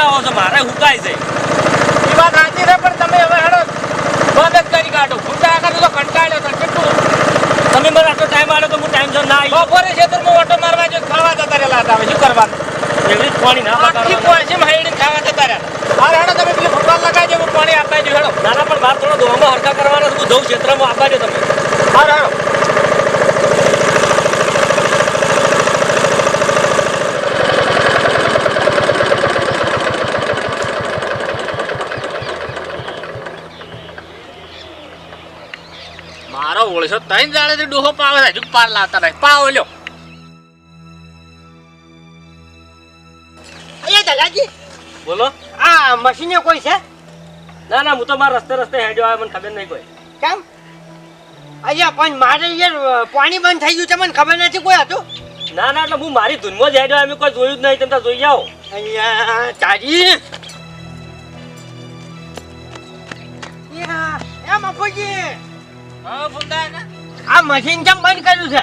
હુકાવો છો મારે હુકાય છે. એ વાત સાચી છે પણ તમે હવે હેડો બંધ જ કરી કાઢો. ખોટા આગળ તો કંટાળ્યો તો કેટલું? તમે મને આટલો ટાઈમ આવ્યો તો હું ટાઈમ જો ના આવ્યો બપોરે ખેતરમાં ઓટો મારવા જો ખાવા જતા રહેલા હતા હવે શું કરવાનું? એવી પાણી ના આખી પાછી મહેડી ખાવા જતા રહ્યા. હા હેડો તમે પેલી ભગવાન લગાવજો હું પાણી આપવા જો હેડો. નાના પણ વાત થોડો દોવામાં હરકા કરવાના હું જઉં ક્ષેત્રમાં આપવા જો તમે હા હેડો ઓળશો ત્રણ દાડેથી ડોહો પાવે છે હજુ પાર લાવતા નહીં. પાવ લ્યો. અહીંયા દલાજી બોલો. આ મશીને કોઈ છે? ના ના હું તો મારા રસ્તે રસ્તે હેડ્યો આવે મને ખબર નહીં કોઈ. કેમ? અહીંયા પણ મારે યાર પાણી બંધ થઈ ગયું છે મને ખબર નથી કોઈ હતું. ના ના એટલે હું મારી ધૂનમાં જ હેડ્યો એમ કોઈ જોયું જ નહીં તમે જોઈ જાઓ અહીંયા તારી યા, એ મફુજી. હા ફૂંદા આ મશીન કેમ બંધ કર્યું છે?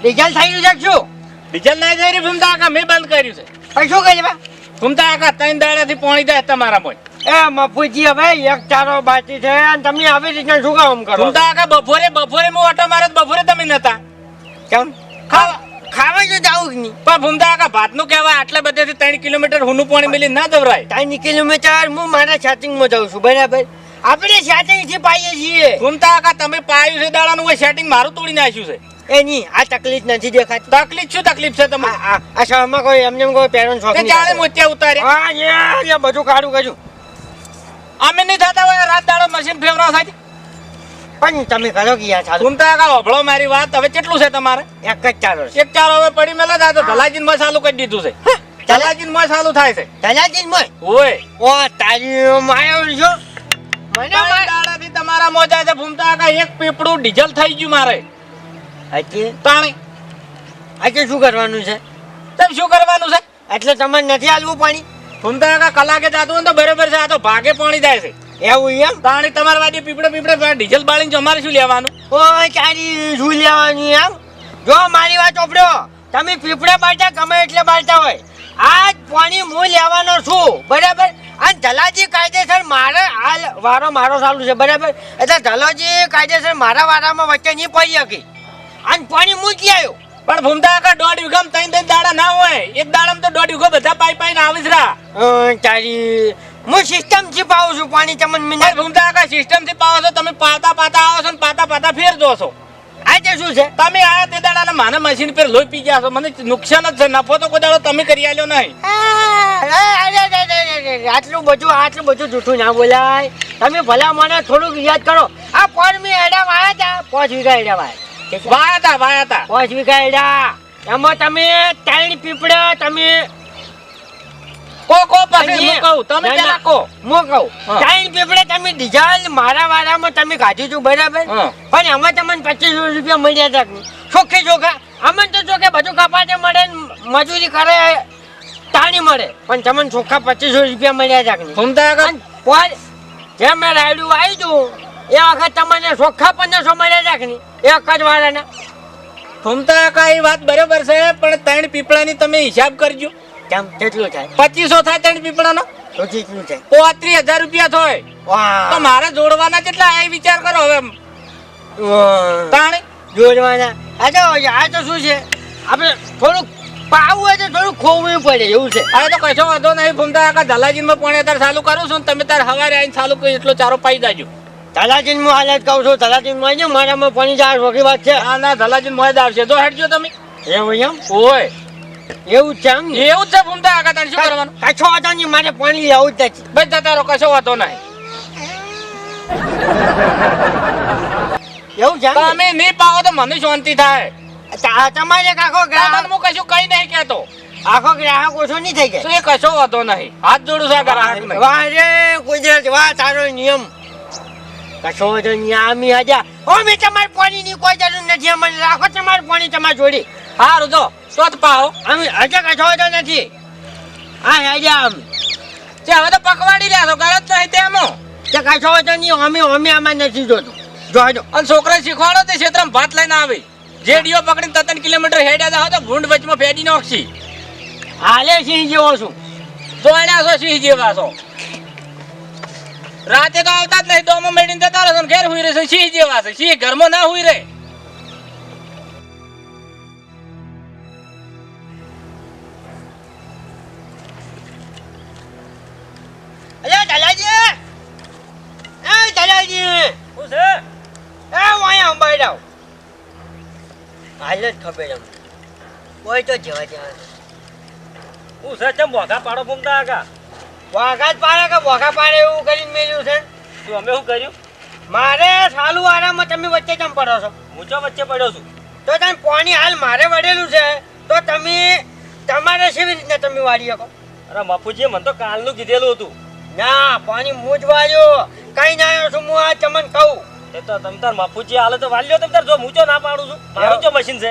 ડીઝલ થઈ ગયું છે શું? ડીઝલ નહીં થઈ રહ્યું ફૂમતા કાકા મેં બંધ કર્યું છે. પછી શું કર્યું ફૂમતા આખા ત્રણ દાડાથી પોણી જાય તમારા મોય. એ મફુજી હવે એક ચારો બાકી છે અને તમે આવી રીતે શું કામ કરો ફૂમતા કાકા બપોરે બપોરે હું ઓટો મારે બપોરે તમે નતા. કેમ? ખાવા ખાવા જો જાવું નહીં? પણ ફૂમતા કાકા ભાતનું કહેવાય આટલા બધેથી ત્રણ કિલોમીટર હુનું પાણી મિલી ના દવરાય. ત્રણ કિલોમીટર હું મારા છાતિંગમાં જાઉં છું બરાબર? આપણે સેટિંગથી પાઈએ છીએ. ઘૂમતા કાકા તમે પાયું છે દાડાનું કોઈ સેટિંગ મારું તોડી નાખ્યું છે. એની આ તકલીફ નથી દેખાતી. તકલીફ શું તકલીફ છે તમારે આ આ શહેરમાં કોઈ એમને એમ કોઈ પેરેન્ટ શોખ તે નહીં જાણે મોતિયા ઉતારે. હા યાર, બધું કાઢું કાઢું. અમે નહીં થતા હોય રાત દાડો મશીન ફેરવા થાય. પણ તમે કરો કે યાર ચાલુ. ફૂમતા કાકા હોભળો મારી વાત. હવે કેટલું છે તમારે? એક જ ચાલો એક ચાલો હવે પડી મેલા થાય તો ધલાજીન ચાલુ કરી દીધું છે. ભલાજીનમાં ચાલુ થાય છે. ધનાજી મોય? ઓય ઓ તારી માયા છો. મને તમારા મોજા છે ભૂમતા કાકા એક પીપળું ડીઝલ થઈ ગયું મારે. આજે તાણી. આજે શું કરવાનું છે? તમે શું કરવાનું છે? એટલે તમારે નથી આલવું પાણી? ભૂમતા કાકા કલાકે જાતું હોય ને તો બરોબર છે આ તો ભાગે પાણી જાય છે. એવું એમ? પાણી તમારા વાડી પીપડે પીપડે ડીઝલ બાળીને અમારે શું લેવાનું? ઓ ચારી શું લેવાનું એમ? જો મારી વાત ચોપડ્યો તમે પીપળા બાળતા ગમે એટલે બાળતા હોય. આજ પાણી હું લેવાનો છું. બરાબર? અને ધલાજી કાયદેસર મારે હાલ વારો મારો ચાલુ છે બરાબર? એટલે ધલાજી કાયદેસર મારા વારામાં વચ્ચે નહીં પડી શકી. અને પાણી મૂકી આવ્યો પણ ભૂમતા કાકા દોઢ વીઘામાં ત્રણ ત્રણ દાડા ના હોય. એક દાડામાં તો દોઢ વીઘો બધા પાઈ પાઈને આવે જ રા તારી હું સિસ્ટમથી પાઉં છું પાણી તમને ફૂમતા કાકા સિસ્ટમથી પાવો છો તમે પાતા પાતા આવો છો ને પાતા પાતા ફેર દો છો આજે શું છે? તમે આયા તે દાડાના માને મશીન પર લોહી પી ગયા છો. મને નુકસાન જ છે. નફો તો કોઈ દાડો તમે કરી આલ્યો નહીં. આટલું બધું આટલું બધું જૂઠું ના બોલાય. તમે ભલા મને થોડુંક યાદ કરો. આ પોરમી એડા વાયા હતા પાંચ વીઘા એડા વાયા. વાયા તા વાયા તા. પાંચ વીઘા એડા. એમાં તમે ત્રણ પીપળા તમે કો કો પછી અને- હું કહું તમે પેલા કો. હું. કહું. ત્રણ પીપળે તમે ડીઝલ મારા વાળામાં તમે કાઢ્યું છું બરાબર? પણ એમાં તમને પચીસો રૂપિયા મળ્યા હતા. કે? ચોખ્ખે ચોખ્ખા અમને તો ચોખ્ખે બધું કપાતે મળે મજૂરી કરે તાણી મળે. પણ તમને ચોખ્ખા પચીસો રૂપિયા મળ્યા હતા કે પોર જેમ મેં રાયડું આવી દઉં એ વખત તમને ચોખ્ખા પંદરસો મળ્યા હતા કે એક જ વાળાના. ફૂમતા એ વાત બરોબર છે પણ ત્રણ પીપળાની તમે હિસાબ કરજો. કેમ? કેટલું થાય? પચીસો થાય ત્રણ પીપળાનો? તો કેટલું થાય પોત્રીસ હજાર રૂપિયા થોય. તો મારે જોડવાના કેટલા? એ વિચાર કરો હવે. જોડવાના? આ તો આ તો શું છે? આપણે થોડુંક પાવું હોય તો થોડું ખોવું પડે એવું છે. તો કશો વાંધો નહીં ફૂમતા કાકા ધલાજીનમાં પાણી અત્યારે ચાલુ કરું છું ને તમે તાર હવારે આવીને ચાલુ કરી એટલો ચારો પાઈ જાજો. ધલાજીનમાં હાલત કહું છું ધલાજીનમાં મારામાં પાણી જાય સોખી વાત છે. ના ના ધલાજી મોય આવશે. જો હેડજો તમે. એવું એમ? ઓય એવું છે એમ? એવું જ છે ભૂમતા આગા તારે શું કરવાનું? કશો વાંધો નહીં મારે પાણી લેવું જ નથી બસ જતા રહો કશો વાંધો નહીં. એવું છે તમે નહીં પાવો તો મને શાંતિ થાય. તમારે કાકો આખો ગ્રાહક હું કશું કઈ નહીં કહેતો. આખો ગ્રાહક ઓછો નહીં થઈ જાય. એ કશો વાંધો નહીં? હાથ જોડું છે ગ્રાહક વાહ રે કુદરત વાહ તારો નિયમ. કશો વાંધો નહીં આમી હજા ઓ મેં તમારે પાણીની કોઈ જરૂર નથી. અમને રાખો તમારું પાણી તમારી જોડી. સારું જો તો પાવ અમે આજે કશો વાંધો નથી. આ હજા આમ. તે હવે તો પકવાડી રહ્યા છો ગરજ નહીં એમો તે વાંધો નહીં અમે અમે આમાં નથી જોતું. જોજો અને છોકરા શીખવાડો તે ક્ષેત્રમાં ભાત લઈને આવે. જેડીઓ પકડીને તતન કિલોમીટર હેડ્યા જાવ તો ભૂંડ વચમાં ફેડી નાખશી. હાલે સિંહ જેવો છું. જોડ્યા છો સિંહ જેવા છો. રાતે તો આવતા જ નહીં દોમાં મેળીને જતા રહેશો ઘેર હુઈ રહેશે સિંહ જેવા છે. સિંહ ઘરમાં ના હુઈ રહે. જ ખબર એમ. કોઈ તો જવા જવા હું છે ચમ મોઘા પાડો ભૂમતા આગા? વાઘા જ પાડે કે વાઘા પાડે એવું કરીને મેલ્યું છે? તું અમે શું કર્યું? મારે સાલું આરામમાં તમે વચ્ચે કેમ પડો છો? હું ચો વચ્ચે પડ્યો છું? તો તમે પાણી હાલ મારે વળેલું છે તો તમે તમારે કેવી રીતના તમે વાળી શકો? અરે મફુજીએ મને તો કાલનું કીધેલું હતું. ના પાણી હું જ વાળ્યો. કઈ ના આવ્યો છું હું આ તમને કહું? એ તો તમ તાર મફુજી હાલે તો વાલ્યો તમ તાર જો હું ના પાડું છું? મારું જો મશીન છે?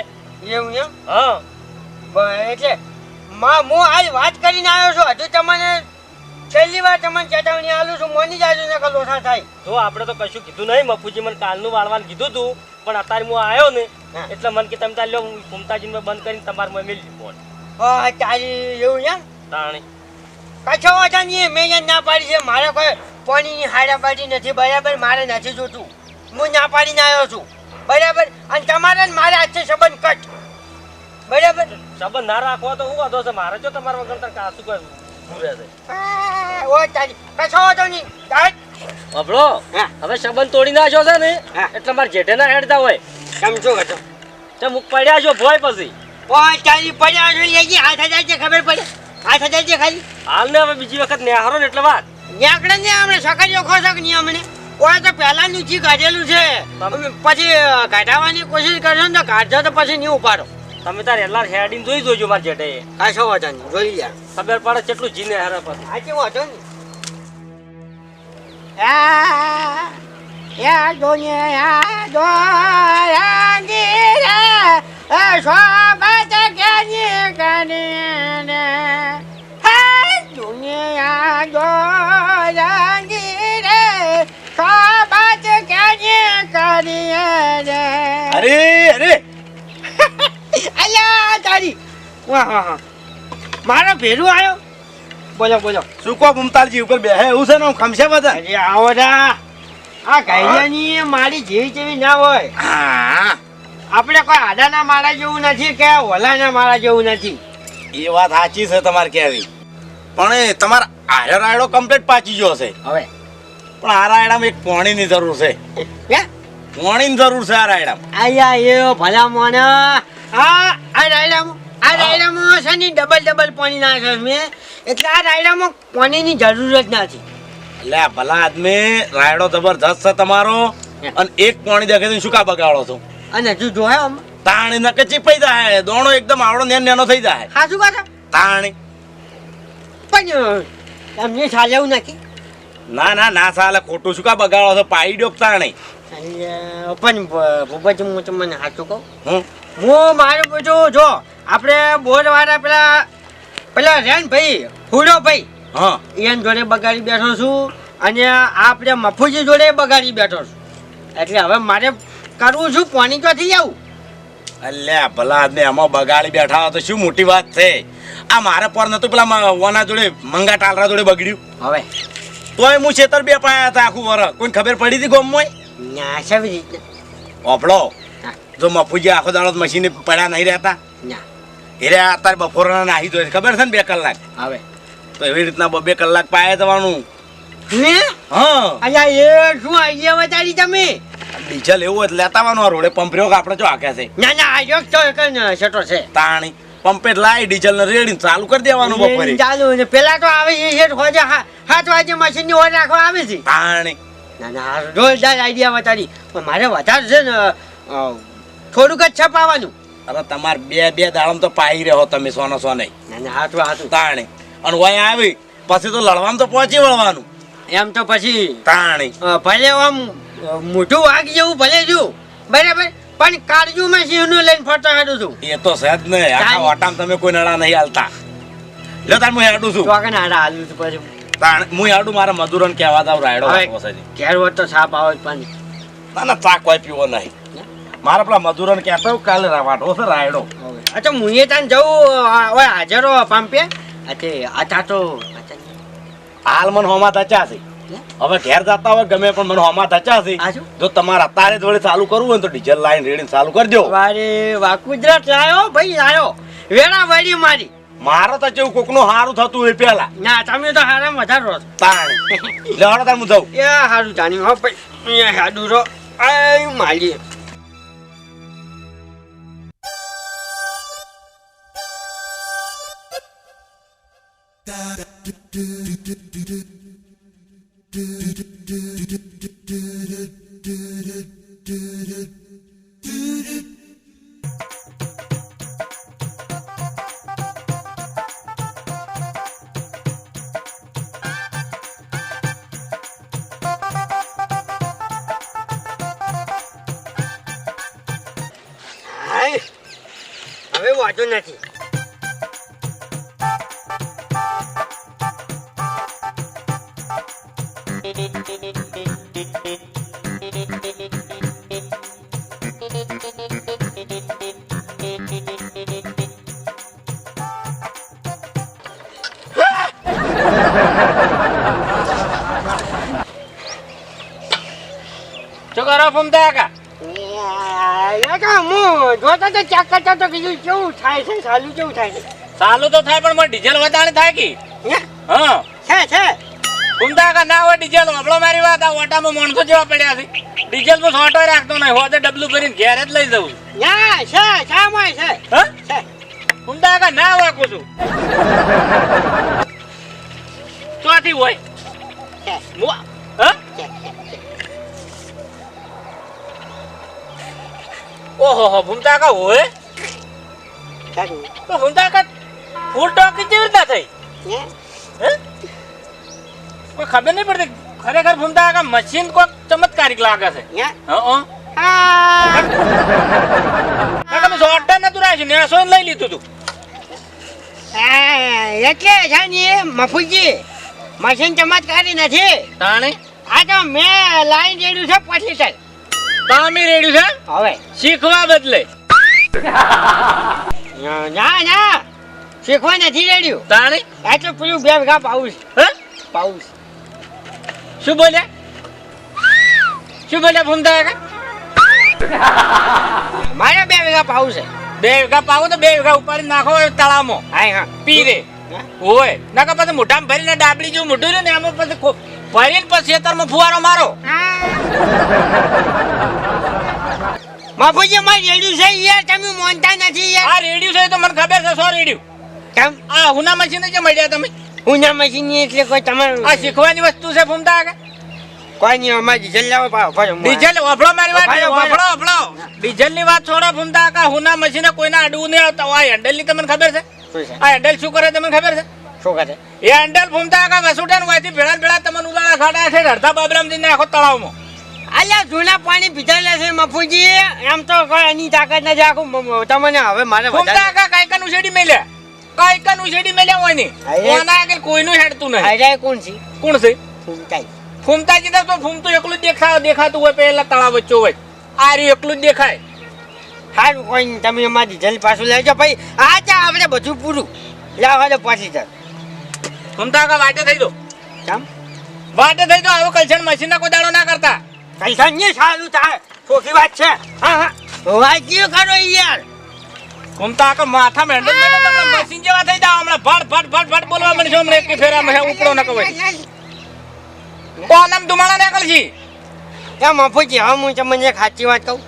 એવું એમ? હા. એટલે માં હું હાલ વાત કરીને આવ્યો છું. હજુ તમને છેલ્લી વાર તમને ચેતવણી આલું છું. મોની જાજો ને કે લોસા થાય. તો આપણે તો કશું કીધું નહીં. મફુજી મને કાલનું વાળવાનું કીધું તું પણ અત્યારે હું આવ્યો ને એટલે મને કે તમે તાર લ્યો હું ફૂમતાજીને બંધ કરીને તમારે મેં મેળવી ફોન. હા તારી એવું એમ? તાણી. કશો વાંધો નહીં મેં ના પાડી છે. મારે કોઈ પાણીની હાડાબાડી નથી. બરાબર મારે નથી જોતું. હું ના પાડીને આવ્યો છું. બરાબર? અને તમારે ને મારે આજે સંબંધ કટ. બરાબર? સંબંધ ના રાખવો તો હું વાંધો છે? મારે જો તમારા વગર તાર કાશું પૂરે છે. ઓ ચાલી કશો વાંધો નહીં. અભળો હવે સંબંધ તોડી નાખ્યો છે ને. એટલે મારે જેઠે ના હેડતા હોય. સમજો કશો તે મુક પડ્યા છો ભોય પછી. ઓ ચાલી પડ્યા છો લઈ ગઈ હાથ હજાર છે ખબર પડે? હાથ હજાર છે ખાલી? હાલ ને હવે બીજી વખત નેહારો ને એટલે વાત. નેકડે ને હમણે સકાળીઓ ખોશક નહીં હમણે. ઓય તો પહેલાનું જી કાઢેલું છે. પછી કાઢાવાની કોશિશ કરશો ને તો કાઢજો તો પછી નહીં ઉપાડો. તમે તાર એટલા હેડીને જોઈ જોજો મારા જેઠે. કાશો વાંધો નહીં જોઈ લ્યા. ખબર પડે કેટલું જીને હારે પછી. આ કેવો નહીં આ યા દોને યા દો યાંગી રે એ સોબત કેની કરીને હે અરે અરે. અલ્યા તારી. વાહ વાહ વાહ. મારો ભેરુ આવ્યો બોલો બોલો. શું કહો મમતાલજી ઉપર બેહે એવું છે ને હું ખમશે બધા? અરે આવો રા. આ ગાયની મારી જેવી જેવી ના હોય. હા. આપણે કોઈ આડાના મારા જેવું નથી કે ઓલાના મારા જેવું નથી. એ વાત સાચી છે તમારે કહેવી. પણ તમારા આરે રાયડો કમ્પ્લીટ પાચી ગયો છે. હવે. પણ આ રાયડામાં એક પોણીની જરૂર છે. હે પોણીની જરૂર છે આ રાયડામ. આયા એ ભલા મોને આ આ રાયડામ આ રાયડામાં છે ને ડબલ ડબલ પાણી નાખે મેં. એટલે આ રાયડામાં પાણીની જરૂર જ નથી. એટલે ભલા આદમી રાયડો જબરજસ્ત છે તમારો. અને એક પાણી દેખે તો શું કા બગાડો છો? અને તું જો આમ. તાણી નકે ચીપાઈ જાય દોણો એકદમ આવડો નેન નેનો થઈ જાય. શું કહો તાણી. પણ તમને ચાલે એવું નથી. ના ના ના સાલે ખોટું શું કા બગાડો છો? પાઈ ડોક તાણી. અલ્યા, પણ ભૂપતજી હું તમને સાચું કહું? હું? હું મારું બધું જો આપણે બોરવાળા પેલા પેલા રેન ભાઈ હુડો ભાઈ હા. એન જોડે બગાડી બેઠો છું અને આપણે મફુજી જોડે બગાડી બેઠો છું. એટલે હવે મારે કરવું છું પાણી થઈ આવું? અલ્યા ભલા આદમી આમાં બગાડી બેઠા તો શું મોટી વાત છે? આ મારા પર નતું પેલા ઓના જોડે મંગા ટાલરા જોડે બગડ્યું. હવે. તોય હું છેતર બે પાયા હતા આખું વર કોઈ ખબર પડી હતી ગોમમાં? ના સાહેબ રીતના ઓપડો જો મફુજી આખો દાડો મશીને પડ્યા નહીં રહેતા? ના હીરે અત્યારે બપોરના નાહી જોઈએ ખબર છે ને બે કલાક? હવે તો એવી રીતના બે કલાક પાયા જવાનું. ને હા. અલ્યા એ શું આઈડિયા બતાડી તમે? ડીઝલ એવું જ લેતા આવવાનું આ રોડે. પંપ રહ્યો આપણે જો આખ્યા છે? ના ના આ જોક તો એક છે. તાણી. પંપે લાવી ડીઝલ ને રેડી ચાલુ કરી દેવાનું બપોરે. ચાલુ. પેલા તો આવે છે શેઠ હોજે હા સાત વાગે મશીનની ઓર રાખવા આવે છે. તાણી. ના ના જોરદાર આઈડિયા બતાડી પણ મારે વધારે છે ને થોડુંક જ છપાવાનું અરે તમારે બે બે દાડમ તો પાઈ રહ્યો તમે સોનો સોને ના ના હાથું હાથું તાણે અને વય આવી પછી તો લડવામાં તો પહોંચી વળવાનું એમ તો પછી તાણી ભલે આમ મોટું વાઘ જેવું ભલે જો બરાબર પણ કાળજુમાં સિંહનું લઈને ફરતો હેડું છું એ તો સહેજ ને આખા. ઓટામ તમે કોઈ નડા નહીં હાલતા લો તાર હું હેડું છું તો આગળ હાડા હાલું છું પછી હું આડું મારા મજૂરોને કહેવા દાવ રાયડો ઘેર તો સાપ આવે પણ ના ના તાક કોઈ પીવો નહીં. મારા પેલા મજૂરોને કહેતા હું કાલે રવાડો છે રાયડો. અચ્છા તો એ તાન જવું હવે ઓય હાજરો પંપે અચ્છે આતા તો હાલ મને હોમાં તચા છે. હવે ઘેર જતા હોય ગમે પણ મને હોમાં થચા છે. જો તમારે અત્યારે જોડે ચાલુ કરવું હોય તો ડીઝલ લાઈન રેડીને ચાલુ કરજો. વારે વા ગુજરાત લાયો ભાઈ આયો. વેળા વળી મારી. મારે તો જેવું કોકનું હારું થતું હોય પેલા. ના તમે તો હારામ મજા રહો તાણ. લેવાડો તાર હું જાઉં. એ હારું જાણ્યું હો ભાઈ. અહીંયા હાડું રહો. આ માલી વાંધો નથી શું કરો ફૂમતા કાકા એ તો હું જોતો તો ચેક કરતો તો કીધું કેવું થાય છે સાલું કેવું થાય છે? ચાલુ તો થાય પણ મારે ડીઝલ વધારે થાય કે? હે? છે છે. કાકા ના હોય ડીઝલ? હમણો મારી વાત આ ઓટામાં માણસો જેવા પડ્યા છે. ડીઝલ સોટો રાખતો નહીં હોતે ડબલું ભરીને ઘેર જ લઈ જવું ના છે શામાં છે. હા? ફૂમતા કાકા ના હોય કુછું ચોથી હોય? ઓહો હો ફૂમતા કાકા હોય? તો ભૂમતા કા ફૂલ ટોકી કેવી રીતના થઈ? હે? કોઈ ખબર નહીં પડતી ખરેખર ફૂમતા કાકા મશીન કોઈક ચમત્કારિક લાગે છે? હે? હા આ કાકા નતું રાખ્યું ને સોન લઈ લીધું તું. એટલે છે ને મફુજી મશીન ચમત્કારી નથી. તાણે? આ તો મેં લાઈન જેડ્યું છે પછી લીટર તામી રેડ્યું છે? હવે. શીખવા બદલે. ના ના શીખવા નથી રેડ્યું. તારે આ તો પેલું બે વીઘા પાઉસ હે? પાઉસ શું બોલે? શું બોલે ફૂમતા કાકા મારે બે વીઘા પાઉસ છે. બે વીઘા પાઉ તો બે વીઘા ઉપાડી નાખો તળાવમાં. હા હા. પી રે નાખો હોય પછી મોઢામાં ભરીને ડાબડી જેવું મોઢું રહ્યું ને એમાં પછી ભરીને પછી ખેતરમાં ફુવારો મારો. બાપુજી મારે રેડ્યું છે યાર તમે માનતા નથી યાર. આ રેડિયું છે તો મને ખબર છે સો રેડિયું. કેમ? આ હુના મશીન જે મળ્યા તમે? હુના મશીન એટલે કોઈ તમારું આ શીખવાની વસ્તુ છે ફૂમતા આગળ? કોઈ નહીં અમારે ડીઝલ લાવો ડીઝલ વફળો મારી વાત વફાળો, વફળો. ડીઝલની વાત છોડો ફૂમતા કા હુના મશીને કોઈને અડવું નહીં આવતા. આ હેન્ડલની તમને ખબર છે? છે? આ હેન્ડલ શું કરે તમને ખબર છે? શું કરે એ હેન્ડલ ફૂમતા કાકા વસુટા વાયથી ભેળા ભેળા તમને ઉદાળા ખાડા છે અડધા બાબરામ જઈને આખો તળાવમાં. અલ્યા જૂના પાણી પીધેલા છે મફુજી એમ તો કોઈ એની તાકાત નથી આખું તમને હવે મારે ફૂમતા વધારે કાકા કાંઈ મેલ્યા કાંઈ કનું શેડી મેલ્યા હોય કોના આગળ કોઈનું હેડતું નહીં. આયરા કોણ છે? કોણ છે? ફૂમતાઈ ફૂમતાજી તો ફૂમતું એકલું દેખા દેખાતું હોય પેલા તળાવ વચ્ચે હોય આ રહ્યું એકલું જ દેખાય. સારું કોઈ તમે અમારી ડીઝલ પાછું લેજો ભાઈ આ ચા આપણે બધું પૂરું. લાવો હાલો પાછી લીટર ફૂમતા કા વાટે થઈ દો. કેમ? વાટે થઈ દો આવો કલ્ચર મશીન ના દાડો ના કરતા. પૈસા નહીં સારું થાય. ખોખી વાત છે. હા હા. વાંચ્યું કરો યાર. ફૂમતા કા માથા મેંડો મશીન જેવા થઈ જાવ હમણાં ફટ ફટ ફટ ફટ બોલવા મળશે હમણાં એક ફેરા મને ઉપડો ન કવાય. કોનમ ધુમાડા નીકળ છે એ મફુજી હવે હું તમને ખાચી સાચી વાત કહું.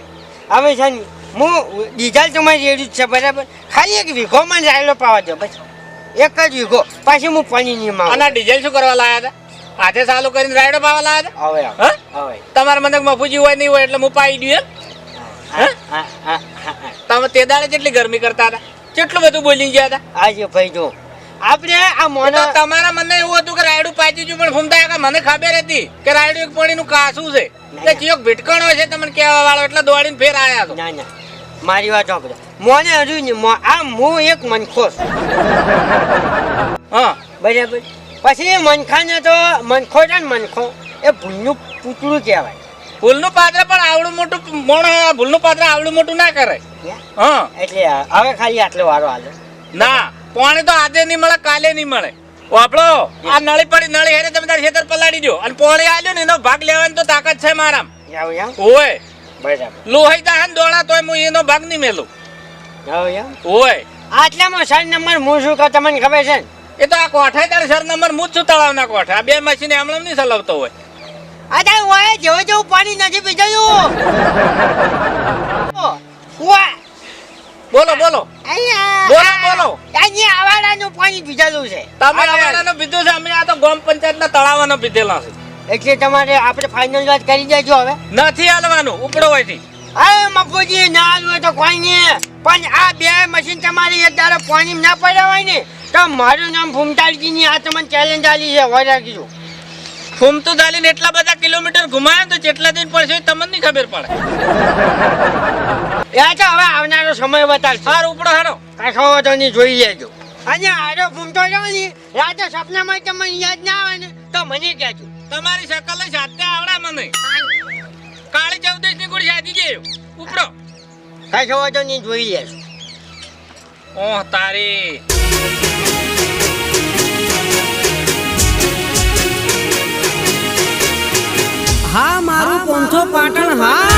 હવે છે હું ડીઝલ તમારી રેડી જ છે બરાબર? ખાલી એક વીઘો માં રાયડો પાવા દો બસ. એક જ વીઘો. પછી હું પાણી નહીં માં અને ડીઝલ શું કરવા લાયા હતા? હાથે ચાલુ કરીને રાયડો પાવા લાયા હતા? હવે? હવે તમારા મને મફુજી હોય નહીં હોય એટલે હું પાઈ દઉં એમ? હા હા? હા હા હા તમે તે દાડે કેટલી ગરમી કરતા હતા કેટલું બધું બોલી ગયા હતા. આજે ભાઈ જો આપણે આ એ તમારા મને એવું હતું કે રાયડું પાચી ગયું પણ ફૂમતા કે મને ખબર હતી કે રાયડું એક પાણીનું કાસું છે. એટલે ચિયોક ભીટકણો છે તમને કહેવા વાળો એટલે દોડીને ફેર આવ્યા તો ના ના. મારી વાત સાંભળો મોને હજુ ને આ હું એક મનખો છું હા બરાબર. પછી મનખાને તો મનખો છે ને મનખો. એ ભૂલનું પૂતળું કહેવાય. ભૂલનું પાત્ર પણ આવડું મોટું મોણ ભૂલનું પાત્ર આવડું મોટું ના કરે. હે? એટલે હવે ખાલી આટલો વારો હાલે. ના પાણી તો આજે નહીં મળે કાલે નહીં મળે. આપણો આ નળી પડી નળી હેરે તમે તારી ખેતર પલાડી દો અને પોણે આવ્યો ને એનો ભાગ લેવાની તો તાકાત છે મારા ઓય લોહી દા દોડા તોય હું એનો ભાગ નહીં મેલું. ઓય આટલામાં સર નંબર હું શું કહું તમને ખબર છે? એ તો આ કોઠા તારે સર નંબર હું જ છું તળાવના કોઠા. આ બે મશીન હમણાં નહીં ચલાવતો હોય. અરે વાય જેવું જેવું પાણી નથી પીધું. વાહ બોલો બોલો. બોલો બોલો. અહીંયા આવાડાનું પાણી પીધેલું છે. તમે આવાડાનો પીધું છે અમે આ તો ગામ પંચાયતના તળાવનો પીધેલા છે. એટલે તમારે આપણે ફાઇનલ વાત કરી દેજો હવે. નથી હાલવાનું ઉપડો હોય અરે મફુજી ના હાલવું તો કોઈ નહીં. પણ આ બે મશીન તમારી એક દાડો પાણી ના પડ્યા હોય ને તો મારું નામ ફૂમતાલજી ની આ તમને ચેલેન્જ આલી છે હોય રાખીશું ફૂમતું ચાલીને એટલા બધા કિલોમીટર ઘુમાયા તો જેટલા દિન પડશે તમને નહીં ખબર પડે. એ તો હવે આવનારો સમય બતાવશે. હાર ઉપડો હારો. કાંઠો તો નહીં જોઈ લેજો. અને આરો ફૂમતો જાવ ને રાતે સપનામાં તમને યાદ ના આવે ને તો મને કહેજો. તમારી શકલ જાતે આવડા મને. કાળી ચૌદશની ગુડી સાધી ગયો ઉપડો કાંઠો તો નહીં જોઈ લે. ઓહ તારી. હા મારું પોંથો પાટણ હા.